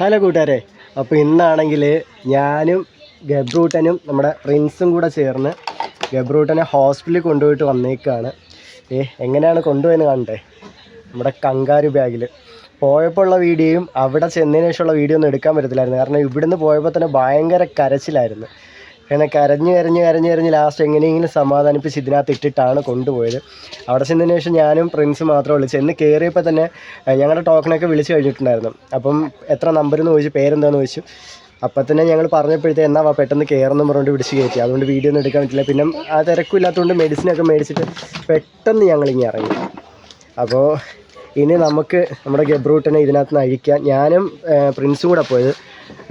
Hello കൂട്ടുകാരെ. അപ്പോൾ ഇന്നാണെങ്കിൽ ഞാനും ഗബ്രൂട്ടനും നമ്മുടെ പ്രിൻസും കൂടെ ചേർന്ന് ഗബ്രൂട്ടനെ ഹോസ്പിറ്റലിൽ കൊണ്ടുപോയിട്ട് വന്നേക്കാണ്. ഏ എങ്ങനെയാണ് കൊണ്ടുപോയെന്ന് കാണണ്ടേ? നമ്മുടെ കങ്കാരു ബാഗിൽ പോയപ്പോൾ ഉള്ള വീഡിയോയും അവിടെ ചെന്നതിന് ശേഷമുള്ള വീഡിയോ ഒന്നും എടുക്കാൻ പറ്റത്തില്ലായിരുന്നു. കാരണം ഇവിടുന്ന് പോയപ്പോൾ തന്നെ ഭയങ്കര കരച്ചിലായിരുന്നു. അങ്ങനെ കരഞ്ഞ് കരഞ്ഞ് കരഞ്ഞ് കരഞ്ഞ് ലാസ്റ്റ് എങ്ങനെയെങ്കിലും സമാധാനിപ്പിച്ച് ഇതിനകത്ത് ഇട്ടിട്ടാണ് കൊണ്ടുപോയത്. അവിടെ ചെന്നതിന് ശേഷം ഞാനും പ്രിൻസ് മാത്രമേ ഉള്ളൂ. ചെന്ന് കയറിയപ്പോൾ തന്നെ ഞങ്ങളുടെ ടോക്കണൊക്കെ വിളിച്ച് കഴിഞ്ഞിട്ടുണ്ടായിരുന്നു. അപ്പം എത്ര നമ്പർ എന്ന് ചോദിച്ചു പേരെന്താണെന്ന് ചോദിച്ചു. അപ്പം തന്നെ ഞങ്ങൾ പറഞ്ഞപ്പോഴത്തേ എന്നാ വാ പെട്ടെന്ന് കയറുന്നു പറഞ്ഞുകൊണ്ട് വിളിച്ച് കയറ്റി അതുകൊണ്ട് വീഡിയോ ഒന്നും എടുക്കാൻ പറ്റില്ല. പിന്നെ ആ തിരക്കും ഇല്ലാത്തതുകൊണ്ട് മെഡിസിനൊക്കെ മേടിച്ചിട്ട് പെട്ടെന്ന് ഞങ്ങളിങ്ങി ഇറങ്ങി. അപ്പോൾ ഇനി നമുക്ക് നമ്മുടെ ഗബ്രൂട്ടിനെ ഇതിനകത്ത് നിന്ന് അഴിക്കാം. ഞാനും പ്രിൻസും കൂടെ പോയത്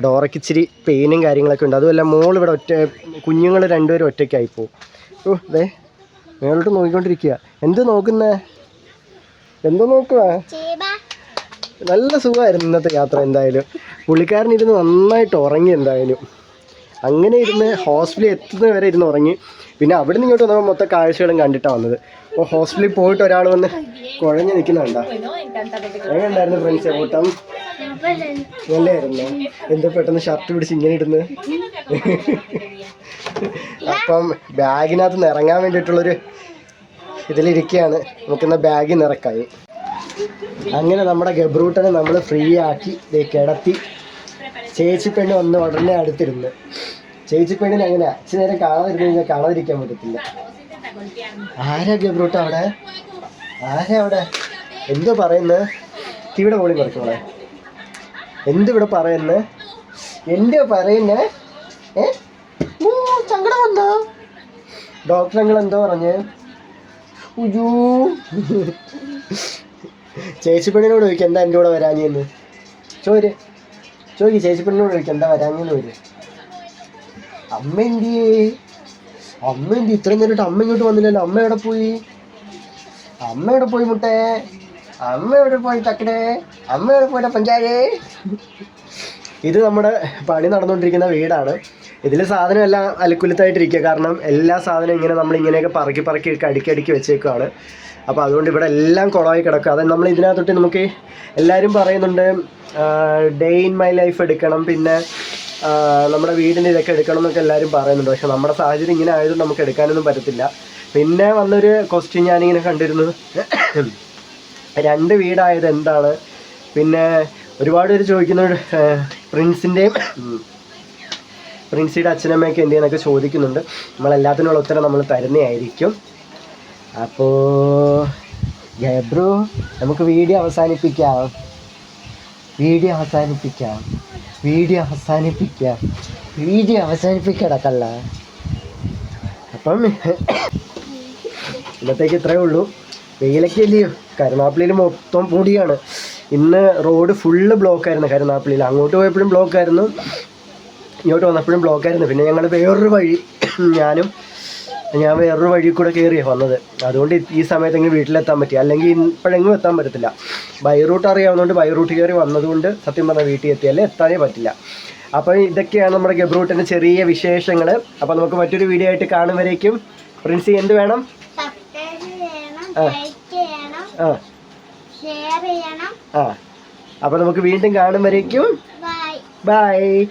ഡോറയ്ക്ക് ഇച്ചിരി പെയിനും കാര്യങ്ങളൊക്കെ ഉണ്ട്. അതുമല്ല മോൾ ഇവിടെ ഒറ്റ കുഞ്ഞുങ്ങൾ രണ്ടുപേരും ഒറ്റയ്ക്കായി പോകും ഓ അതെ മേളോട്ട് നോക്കിക്കൊണ്ടിരിക്കുക. എന്ത് നോക്കുന്നേ? എന്തോ നോക്കുക നല്ല സുഖമായിരുന്നു ഇന്നത്തെ യാത്ര എന്തായാലും. പുള്ളിക്കാരൻ ഇരുന്ന് നന്നായിട്ട് ഉറങ്ങി എന്തായാലും. അങ്ങനെ ഇരുന്ന് ഹോസ്പിറ്റലിൽ എത്തുന്നത് വരെ ഇരുന്ന് ഉറങ്ങി. പിന്നെ അവിടെ നിന്ന് ഇങ്ങോട്ട് വന്നപ്പോൾ മൊത്തം കാഴ്ചകളും കണ്ടിട്ടാണ് വന്നത്. അപ്പോൾ ഹോസ്പിറ്റലിൽ പോയിട്ട് ഒരാൾ വന്ന് കുഴഞ്ഞ് നിൽക്കുന്നുണ്ടോ? എങ്ങനെയുണ്ടായിരുന്നു ഫ്രണ്ട്സ് ഓട്ടം നല്ലായിരുന്നു? എന്താ പെട്ടെന്ന് ഷർട്ട് പിടിച്ച് ഇങ്ങനെ ഇടുന്നു അപ്പം ബാഗിനകത്ത് നിന്ന് ഇറങ്ങാൻ വേണ്ടിയിട്ടുള്ളൊരു ഇതിലിരിക്കുകയാണ്. നമുക്കിന്ന് ബാഗിൽ നിറക്കായി അങ്ങനെ നമ്മുടെ ഗബ്രൂട്ടനെ നമ്മൾ ഫ്രീ ആക്കി കിടത്തി. ചേച്ചി പെണ്ണ് വന്ന് ഉടനെ അടുത്തിരുന്ന്. ചേച്ചി പെണ്ണിന് അങ്ങനെ അച്ഛൻ നേരം കാണാതിരുന്ന് കഴിഞ്ഞാൽ കാണാതിരിക്കാൻ പറ്റത്തില്ല. ആരാ ഗബ്രൂട്ട അവിടെ? ആരാ അവിടെ? എന്തോ പറയുന്നത് ഇവിടെ പോളി പറിക്കോളെ എന്തിവിടെ പറയുന്നത് എന്തോ പറയുന്നേ? ഏ? സങ്കടം വന്നോ? ഡോക്ടർ നിങ്ങൾ എന്തോ പറഞ്ഞ്? ഉയ്യോ. ചേച്ചി പെണ്ണിനോട് ചോദിക്കാം എന്താ എന്റെ കൂടെ വരാഞ്ഞെന്ന്? ചോര്. ചോദിക്കും ചേച്ചി പെണ്ണോട് ചോദിക്കും എന്താ വരാഞ്ഞെന്ന് വരും. അമ്മ എന്തിയേ അമ്മ എന്തി ഇത്രയും നേരിട്ട് അമ്മ ഇങ്ങോട്ട് വന്നില്ലല്ലോ. അമ്മ എവിടെ പോയി? അമ്മ എവിടെ പോയി മുട്ടേ? അമ്മ എവിടെ പോയി തക്കടേ അമ്മ എവിടെ പോയിട്ട് പഞ്ചായേ? ഇത് നമ്മുടെ പണി നടന്നുകൊണ്ടിരിക്കുന്ന വീടാണ്. ഇതിൽ സാധനം എല്ലാം അലക്കുലത്തായിട്ടിരിക്കുക. കാരണം എല്ലാ സാധനവും ഇങ്ങനെ നമ്മൾ ഇങ്ങനെയൊക്കെ പറക്കി പറക്കി അടുക്കി അടുക്കി വെച്ചേക്കുവാണ്. അപ്പോൾ അതുകൊണ്ട് ഇവിടെ എല്ലാം കുളമായി കിടക്കുക. അത് നമ്മൾ ഇതിനകത്തൊട്ട് നമുക്ക് എല്ലാവരും പറയുന്നുണ്ട് ഡേ ഇൻ മൈ ലൈഫ് എടുക്കണം പിന്നെ നമ്മുടെ വീടിന്റെ ഇതൊക്കെ എടുക്കണം എന്നൊക്കെ എല്ലാവരും പറയുന്നുണ്ട്. പക്ഷെ നമ്മുടെ സാഹചര്യം ഇങ്ങനെ ആയതുകൊണ്ട് നമുക്ക് എടുക്കാനൊന്നും പറ്റത്തില്ല. പിന്നെ വന്നൊരു ക്വസ്റ്റ്യൻ ഞാനിങ്ങനെ കണ്ടിരുന്നു. രണ്ട് വീടായത് എന്താണ്? പിന്നെ ഒരുപാട് പേര് ചോദിക്കുന്ന പ്രിൻസിന്റെയും പ്രിൻസിയുടെ അച്ഛനമ്മയൊക്കെ എന്ത് ചെയ്യുന്നൊക്കെ ചോദിക്കുന്നുണ്ട്. നമ്മളെല്ലാത്തിനുള്ള ഉത്തരം നമ്മൾ തരുന്നതായിരിക്കും. അപ്പോൾ ഗബ്രു നമുക്ക് വീഡിയോ അവസാനിപ്പിക്കാം. വീഡിയോ അവസാനിപ്പിക്കാം. വീഡിയോ അവസാനിപ്പിക്കാം. വീഡിയോ അവസാനിപ്പിക്കടക്കല്ല അപ്പം ഇന്നത്തേക്ക് ഇത്രയേ ഉള്ളൂ. വെയിലൊക്കെ ഇല്ലയോ കരുനാപ്പിളിയിൽ മൊത്തം പൊടിയാണ്. ഇന്ന് റോഡ് ഫുള്ള് ബ്ലോക്കായിരുന്നു കരുനാപ്പിളിയിൽ അങ്ങോട്ട് പോയപ്പോഴും ബ്ലോക്കായിരുന്നു. ഇങ്ങോട്ട് വന്നപ്പോഴും ബ്ലോക്കായിരുന്നു. പിന്നെ ഞങ്ങൾ വേറൊരു വഴി ഞാനും ഞാൻ വേറൊരു വഴി കൂടെ കയറിയാണ് വന്നത്. അതുകൊണ്ട് ഈ സമയത്തെങ്കിലും വീട്ടിലെത്താൻ പറ്റി. അല്ലെങ്കിൽ ഇപ്പോഴെങ്കിലും എത്താൻ പറ്റത്തില്ല. ബൈ റൂട്ട് അറിയാവുന്നതുകൊണ്ട് ബൈ റൂട്ട് കയറി വന്നതുകൊണ്ട് സത്യം പറഞ്ഞാൽ വീട്ടിൽ എത്തിയാലേ എത്താനേ പറ്റില്ല. അപ്പോൾ ഇതൊക്കെയാണ് നമ്മുടെ ഗബ്രൂട്ടിന്റെ ചെറിയ വിശേഷങ്ങൾ അപ്പോൾ നമുക്ക് മറ്റൊരു വീഡിയോ ആയിട്ട് കാണുമ്പോഴേക്കും പ്രിൻസി എന്ത് വേണം? ആ. ആ. അപ്പോൾ നമുക്ക് വീണ്ടും കാണുമ്പോഴേക്കും ബൈ